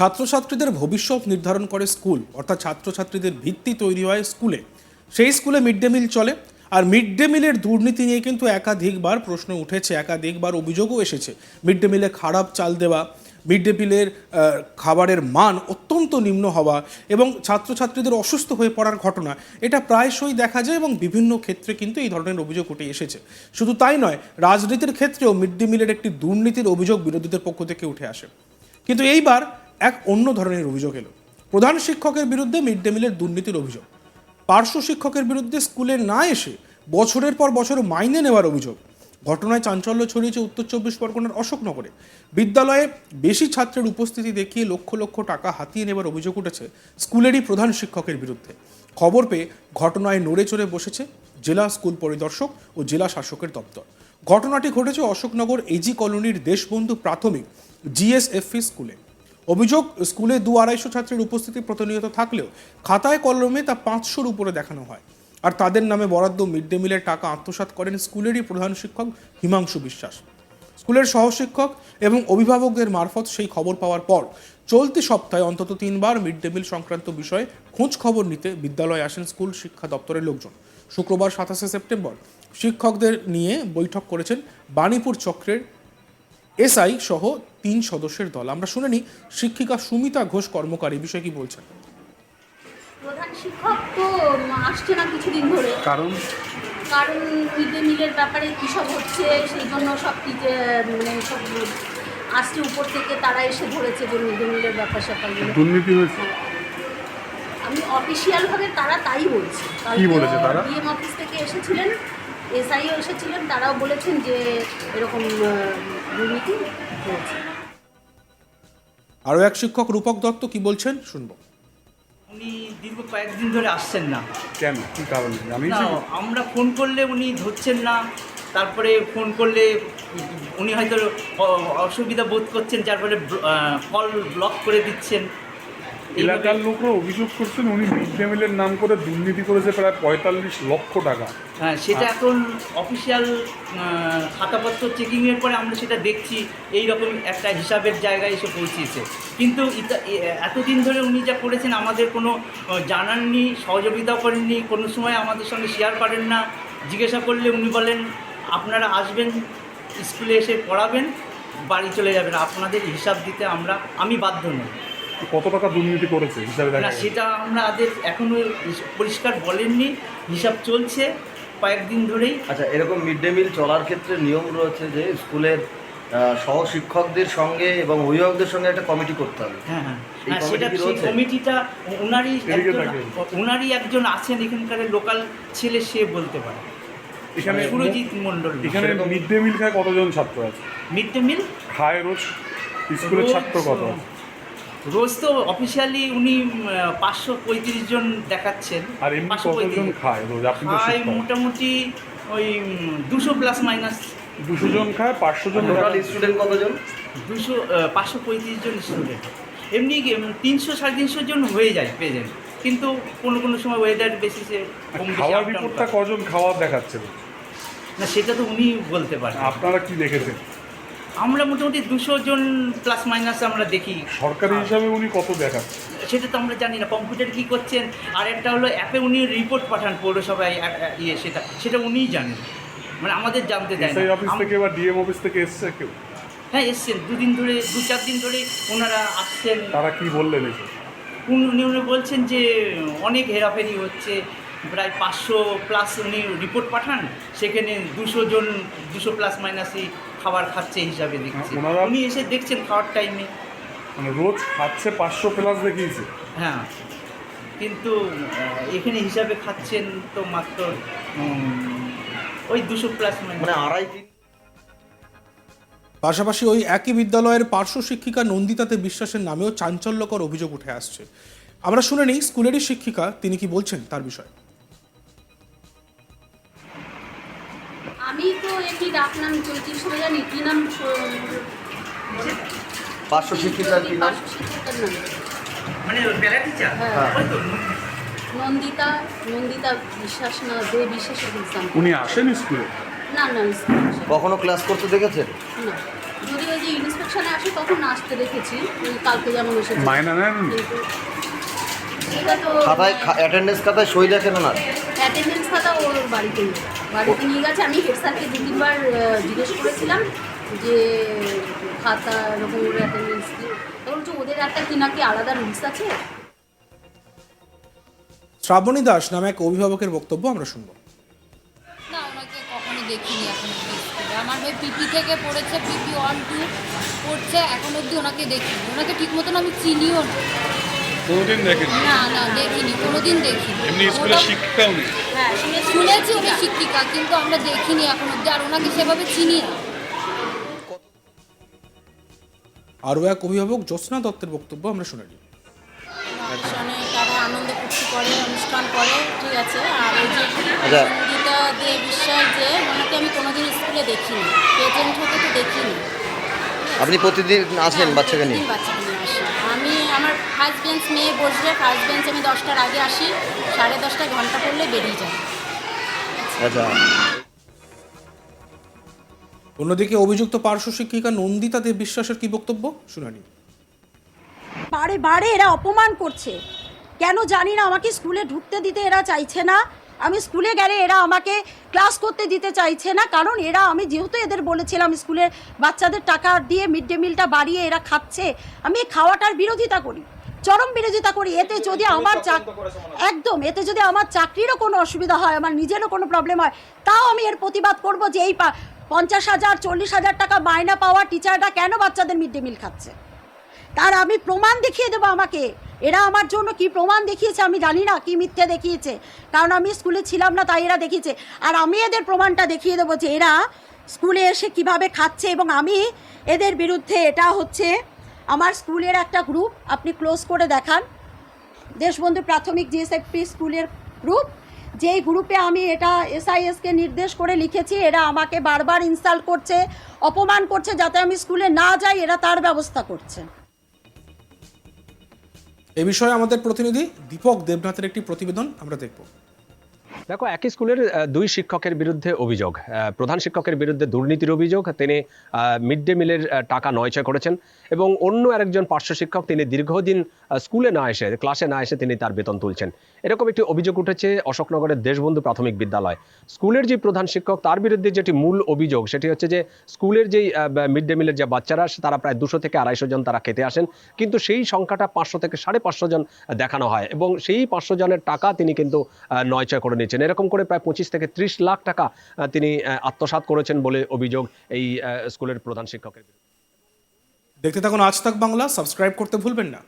ছাত্রছাত্রীদের ভবিষ্যৎ নির্ধারণ করে স্কুল, অর্থাৎ ছাত্রছাত্রীদের ভিত্তি তৈরি হয় স্কুলে। সেই স্কুলে মিড ডে মিল চলে, আর মিড ডে মিলের দুর্নীতি নিয়ে কিন্তু একাধিকবার প্রশ্ন উঠেছে, একাধিকবার অভিযোগও এসেছে। মিড ডে মিলে খারাপ চাল দেওয়া, মিড ডে মিলের খাবারের মান অত্যন্ত নিম্ন হওয়া এবং ছাত্রছাত্রীদের অসুস্থ হয়ে পড়ার ঘটনা, এটা প্রায়শই দেখা যায় এবং বিভিন্ন ক্ষেত্রে কিন্তু এই ধরনের অভিযোগ উঠে এসেছে। শুধু তাই নয়, রাজনীতির ক্ষেত্রেও মিড ডে মিলের একটি দুর্নীতির অভিযোগ বিরোধীদের পক্ষ থেকে উঠে আসে। কিন্তু এইবার এক অন্য ধরনের অভিযোগ এলো। প্রধান শিক্ষকের বিরুদ্ধে মিড ডে মিলের দুর্নীতির অভিযোগ। পার্শ্ব শিক্ষকের বিরুদ্ধে স্কুলে না এসে বছরের পর বছর মাইনে নেওয়ার অভিযোগ। ঘটনায় চাঞ্চল্য ছড়িয়েছে উত্তর চব্বিশ পরগনার অশোকনগরে। বিদ্যালয়ে বেশি ছাত্রের উপস্থিতি দেখিয়ে লক্ষ লক্ষ টাকা হাতিয়ে নেবার অভিযোগ উঠেছে স্কুলেরই প্রধান শিক্ষকের বিরুদ্ধে। খবর পেয়ে ঘটনায় নড়ে চড়ে বসেছে জেলা স্কুল পরিদর্শক ও জেলা শাসকের দপ্তর। ঘটনাটি ঘটেছে অশোকনগর এজি কলোনির দেশবন্ধু প্রাথমিক, জিএসএফই স্কুলে। অভিযোগ, স্কুলে দু আড়াইশো ছাত্রের উপস্থিতি প্রতিনিয়ত থাকলেও খাতায় কলমে তা পাঁচশোর উপরে দেখানো হয়। আর তাদের নামে বরাদ্দ মিড ডে মিলের টাকা আত্মসাৎ করেন স্কুলেরই প্রধান শিক্ষক হিমাংশু বিশ্বাস। স্কুলের সহশিক্ষক এবং অভিভাবকদের মারফত সেই খবর পাওয়ার পর চলতি সপ্তাহে অন্তত তিনবার মিড ডে মিল সংক্রান্ত বিষয়ে খোঁজ খবর নিতে বিদ্যালয়ে আসেন স্কুল শিক্ষা দপ্তরের লোকজন। শুক্রবার সাতাশে সেপ্টেম্বর শিক্ষকদের নিয়ে বৈঠক করেছেন বাণীপুর চক্রের এসআই সহ তিন সদস্যের দল। আমরা শুনে নিই শিক্ষিকা সুমিতা ঘোষ কর্মকার এই বিষয়ে কি বলছেন? প্রধান শিক্ষক তো আসছে না কিছুদিন ধরে। কারণ? কারণ মিড ডে মিলের ব্যাপারে কী সব হচ্ছে সেই জন্য সব মানে সব আসছে উপর থেকে তারা এসে ধরেছে যে মিড ডে মিলের ব্যাপার স্যাপারগুলো দুর্নীতি হয়েছে? আমি অফিসিয়ালভাবে তারা তাই বলছে। কি বলেছে তারা? ডিএম অফিস থেকে এসেছিলেন এসআইও এসেছিলেন তারাও বলেছেন যে এরকম দুর্নীতি হয়েছে আরও এক শিক্ষক রূপক দত্ত কি বলছেন? শুনব। উনি দীর্ঘ কয়েকদিন ধরে আসছেন না। কেন? কি কারণে? আমি না আমরা ফোন করলে উনি ধরছেন না। তারপরে ফোন করলে উনি হয়তো অসুবিধা বোধ করছেন যার ফলে কল ব্লক করে দিচ্ছেন। এলাকার লোকরা অভিযোগ করছেন, উনি মিড ডে মিলের নাম করে দুর্নীতি করেছে প্রায় পঁয়তাল্লিশ লক্ষ টাকা। হ্যাঁ সেটা এখন অফিসিয়াল খাতাপত্র চেকিংয়ের পরে আমরা সেটা দেখছি এই রকম একটা হিসাবের জায়গায় এসে পৌঁছিয়েছে কিন্তু এতদিন ধরে উনি যা করেছেন, আমাদের কোনো জানাননি সহযোগিতা করেননি, কোনো সময় আমাদের সঙ্গে শেয়ার করেন না। জিজ্ঞাসা করলে উনি বলেন, আপনারা আসবেন, স্কুলে এসে পড়াবেন, বাড়ি চলে যাবেন। আপনাদের হিসাব দিতে আমরা, আমি বাধ্য নই। কত টাকা দুর্নীতি করেছে হিসাবে দেখা না গেছে। সেটা আমরা আমাদের এখনও পরিষ্কার বলেননি হিসাব চলছে কয়েকদিন ধরেই আচ্ছা এরকম মিড ডে মিল চলার ক্ষেত্রে নিয়ম রয়েছে যে স্কুলের আহ, সহশিক্ষকদের সঙ্গে এবং অভিভাবকদের সঙ্গে একটা কমিটি করতে হবে হ্যাঁ হ্যাঁ হ্যাঁ, সেটা কি সেই রয়েছে? কমিটিটা ওনারই এদিকে একজন তাকিয়ে। ওনারই একজন আছেন এখানকার লোকাল ছেলে সে বলতে পারে এখানে সুরজিৎ মণ্ডল এখানে সেরকম- মিড ডে মিল খায় কতজন ছাত্র আছে মিড ডে মিল খায় রোজ স্কুলের ছাত্র কত আছে? রোজ তো অফিসিয়ালি উনি পাঁচশো পঁয়ত্রিশ জন দেখাচ্ছেন। আর এমনি 535 খায় রোজ? খায় মোটামুটি ওই দুশো প্লাস মাইনাস দুশো জন খায় পাঁচশো জন টোটাল স্টুডেন্ট কতজন? দুশো পাঁচশো পঁয়ত্রিশ জন স্টুডেন্ট এমনি তিনশো সাড়ে তিনশো জন হয়ে যায় প্রেজেন্ট কিন্তু কোনো কোনো সময় ওয়েদার বেসিসে খাওয়ার রিপোর্টটা কজন খাওয়ার দেখাচ্ছে? না সেটা তো উনি বলতে পারেন। আপনারা কি দেখেছেন? আমরা মোটামুটি দুশো জন প্লাস মাইনাস আমরা দেখি। সরকারি হিসাবে উনি কত দেখাচ্ছে সেটা তো আমরা জানি না কম্পিউটার কী করছেন আর একটা হলো অ্যাপে উনি রিপোর্ট পাঠান পৌরসভায় ইয়ে সেটা সেটা উনিই জানেন। মানে আমাদের জানতে দেয় না। অফিস থেকে বা ডিএম অফিস থেকে এসছে কেউ? হ্যাঁ এসছেন। দুদিন ধরে দু চার দিন ধরে ওনারা আসছেন। তারা কি বললেন উনি উনি বলছেন যে অনেক হেরাফেরি হচ্ছে প্রায় পাঁচশো প্লাস উনি রিপোর্ট পাঠান। সেখানে দুশো জন দুশো প্লাস মাইনাসই খাবার খাচ্ছে হিসাবে দেখছে। ওনারা- উনি এসে দেখছেন খাওয়ার টাইমে মানে রোজ খাচ্ছে পাঁচশো প্লাস দেখিয়েছে। হ্যাঁ। কিন্তু আহ, এখানে হিসাবে খাচ্ছেন তো মাত্র উম, ওই দুশো প্লাস মানে আড়াই তিন পাশাপাশি ওই একই বিদ্যালয়ের পার্শ্ব শিক্ষিকা নন্দিতাতে বিশ্বাসের নামেও চাঞ্চল্যকর অভিযোগ উঠে আসছে। আমরা শুনে নিই স্কুলেরই শিক্ষিকা তিনি কি বলছেন তার বিষয়ে? আমি তো এমনি ডাক নাম চলছি জানি কী নাম পাঁচশো শিক্ষিকার কি নাম? মানে হ্যাঁ। নন্দিতা। নন্দিতা বিশ্বাস না দে বিশ্বাস। উনি আসেন স্কুলে? না না কখনো ক্লাস করতে দেখেছেন? না। যদি ওই যে ইন্সপেকশনে আসে তখন আসতে দেখেছি। কালকে যেমন এসেছে। মায়না নেন? সেটা তো খাতায় অ্যাটেন্ডেন্স খাতায় সই লেখেন না অ্যাটেন্ডেন্স খাতা ওর বাড়িতে নেই। বাড়িতে নিয়ে গেছে। আমি হেড স্যারকে দু তিনবার জিজ্ঞেস করেছিলাম যে খাতা এরকম ওর অ্যাটেন্ডেন্স তখন বলছে ওদের একটা কি নাকি আলাদা রুলস আছে? শ্রাবণী দাস নামে এক অভিভাবকের বক্তব্য আমরা শুনব। না ওনাকে কখনো দেখিনি এখন অব্দি আমার মেয়ে পিপি থেকে পড়েছে পিপি ওয়ান টু পড়ছে এখন অবধি ওনাকে দেখিনি। ওনাকে ঠিক মতন আমি চিনিও না। কোনোদিন দেখেন? না না দেখিনি কোনোদিন দেখিনি। এমনি স্কুলে ওটা- শিক্ষা উনি? হ্যাঁ শুনেছি উনি শিক্ষিকা কিন্তু আমরা দেখিনি এখন অব্দি আর ওনাকে সেভাবে চিনি না। আরও এক অভিভাবক জ্যোৎস্না দত্তের বক্তব্য আমরা শুনে নিই। অনুষ্ঠানে তারা আনন্দ ফুর্তি করে অনুষ্ঠান করে ঠিক আছে? আর ওই যে আচ্ছা। সঙ্গীতা দে বিশ্বাস যে ওনাকে আমি কোনোদিন স্কুলে দেখিনি। প্রেজেন্ট হতে তো দেখিনি। আপনি প্রতিদিন আসেন হ্যাঁ, বাচ্চাকে নিয়ে? বাচ্চাকে নিয়ে আসি। আমি আমার ফার্স্ট বেঞ্চ মেয়ে বসবে ফার্স্ট বেঞ্চ আমি দশটার আগে আসি সাড়ে দশটায় ঘণ্টা পড়লে বেরিয়ে যাই। আচ্ছা। অন্যদিকে অভিযুক্ত পার্শ্ব শিক্ষিকা নন্দিতা দেব বিশ্বাসের কি বক্তব্য? শুনে নিই বারে বারে এরা অপমান করছে। কেন জানি না আমাকে স্কুলে ঢুকতে দিতে এরা চাইছে না। আমি স্কুলে গেলে এরা আমাকে ক্লাস করতে দিতে চাইছে না কারণ এরা আমি যেহেতু এদের বলেছিলাম স্কুলের বাচ্চাদের টাকা দিয়ে মিড ডে মিলটা বাড়িয়ে এরা খাচ্ছে আমি খাওয়াটার বিরোধিতা করি। চরম বিরোধিতা করি, এতে যদি আমার একদম, এতে যদি আমার চাকরিরও কোনো অসুবিধা হয়, আমার নিজেরও কোনো প্রবলেম হয়, তাও আমি এর প্রতিবাদ করব যে এই পঞ্চাশ হাজার, চল্লিশ হাজার টাকা মায়না পাওয়া টিচাররা কেন বাচ্চাদের মিড ডে মিল খাচ্ছে? তার আমি প্রমাণ দেখিয়ে দেবো আমাকে। এরা আমার জন্য কি প্রমাণ দেখিয়েছে আমি জানি না, কি মিথ্যে দেখিয়েছে। কারণ আমি স্কুলে ছিলাম না, তাই এরা দেখিয়েছে। আর আমি এদের প্রমাণটা দেখিয়ে দেবো যে এরা স্কুলে এসে কীভাবে খাচ্ছে এবং আমি এদের বিরুদ্ধে এটা হচ্ছে আমার স্কুলের একটা গ্রুপ আপনি ক্লোজ করে দেখান। দেশবন্ধু প্রাথমিক জিএসএফপি স্কুলের গ্রুপ যেই গ্রুপে আমি এটা এসআইএসকে নির্দেশ করে লিখেছি, এরা আমাকে বারবার ইনসাল্ট করছে, অপমান করছে, যাতে আমি স্কুলে না যাই, এরা তার ব্যবস্থা করছে। এ বিষয়ে আমাদের প্রতিনিধি দীপক দেবনাথের একটি প্রতিবেদন আমরা দেখব। দেখো একই স্কুলের দুই শিক্ষকের বিরুদ্ধে অভিযোগ। প্রধান শিক্ষকের বিরুদ্ধে দুর্নীতির অভিযোগ তিনি মিড ডে মিলের টাকা নয়ছয় করেছেন এবং অন্য আরেকজন পার্শ্ব শিক্ষক তিনি দীর্ঘদিন স্কুলে না এসে ক্লাসে না এসে তিনি তার বেতন তুলছেন। এরকম একটি অভিযোগ উঠেছে অশোকনগরের দেশবন্ধু প্রাথমিক বিদ্যালয়। স্কুলের যে প্রধান শিক্ষক তার বিরুদ্ধে যেটি মূল অভিযোগ সেটি হচ্ছে যে স্কুলের যেই মিড ডে মিলের যে বাচ্চারা তারা প্রায় দুশো থেকে আড়াইশো জন তারা খেতে আসেন। কিন্তু সেই সংখ্যাটা পাঁচশো থেকে সাড়ে পাঁচশো জন দেখানো হয় এবং সেই পাঁচশো জনের টাকা তিনি কিন্তু আহ, নয়ছয় করে নিচ্ছেন এরকম করে প্রায় পঁচিশ থেকে ত্রিশ লাখ টাকা তিনি আত্মসাত করেছেন বলে অভিযোগ এই স্কুলের প্রধান শিক্ষকের। দেখতে থাকুন আজ তাক বাংলা, সাবস্ক্রাইব করতে ভুলবেন না